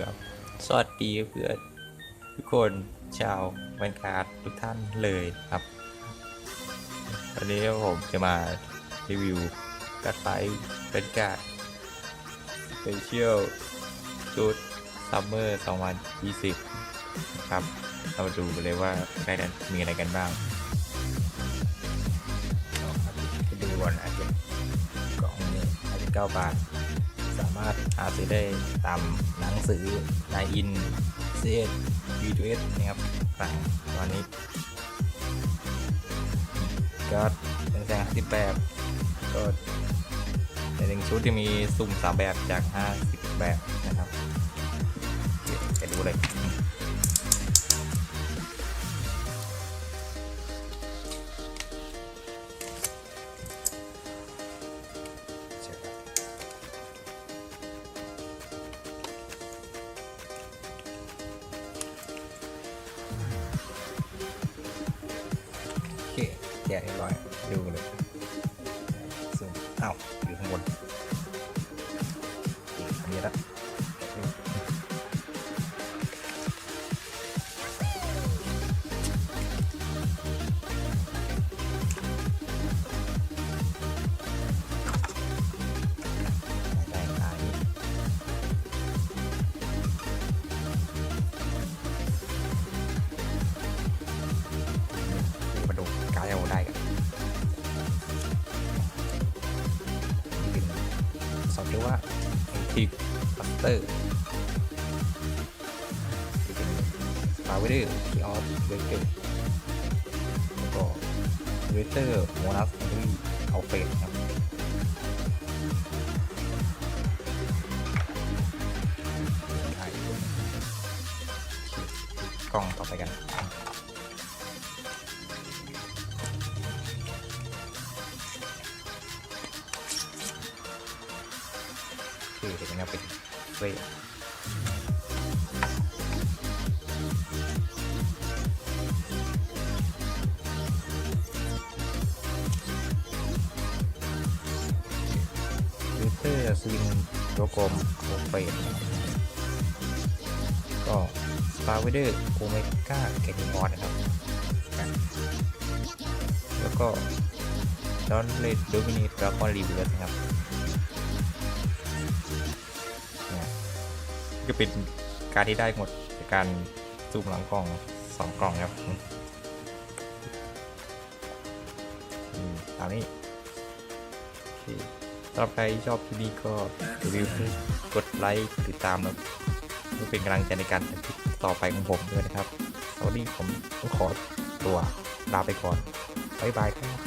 นะครับ สวัสดีเพื่อนทุกคนชาวแวนการ์ดทุกท่านเลยครับ วันนี้ผมจะมารีวิวการ์ดไฟเป็นการ์ดสเปเชียลชุดซัมเมอร์2020 นะครับ เรามาดูกันเลยว่าได้กันมีอะไรกันบ้างดูก่อนอาจจะกล่องนี้อาจจะเก้าบาทามารถหาซื้อได้ตามหนังสือนายอินเซตวีทูเอสนะครับสั่งตอนนี้ก็เป็นแสงสิบแบบก็ในหนึ่งชุดจะมีสุ่มสามแบบจากห้าสิบแบบนะครับไปดูเลย แกะเรียบร้อยดูเลยซึ่งอ้าวอยู่ข้างบนอีกอันนี้ละ สอบเรียกว่าทีบัสเตอร์นี่เป็นสตาร์เวเดอร์คีออฟเวเกอร์แล้วก็เวเตอร์โมนัสที่เอาเฟสครับกล้องต่อไปกัน คือเดี๋ยวนี้เป็นเวทวิเตอร์สวิงตัวกลมโอเฟนก็สตาร์เวเดอร์โอเมก้าเกนิออนนะครับ แล้วก็ดอนเลดโดมินีดราก้อนรีเวิร์สนะครับ ก็เป็นการที่ได้หมดจากการซูมหลังกล่องสองกล่องครับตามนี้สำหรับใครชอบคลิปนี้ก็รีวิวกดไลค์ติดตามแล้วเพื่อเป็นกำลังใจในการทำคลิปต่อไปของผมด้วยนะครับสวัสดีผมต้องขอตัวลาไปก่อน บ๊ายบายครับ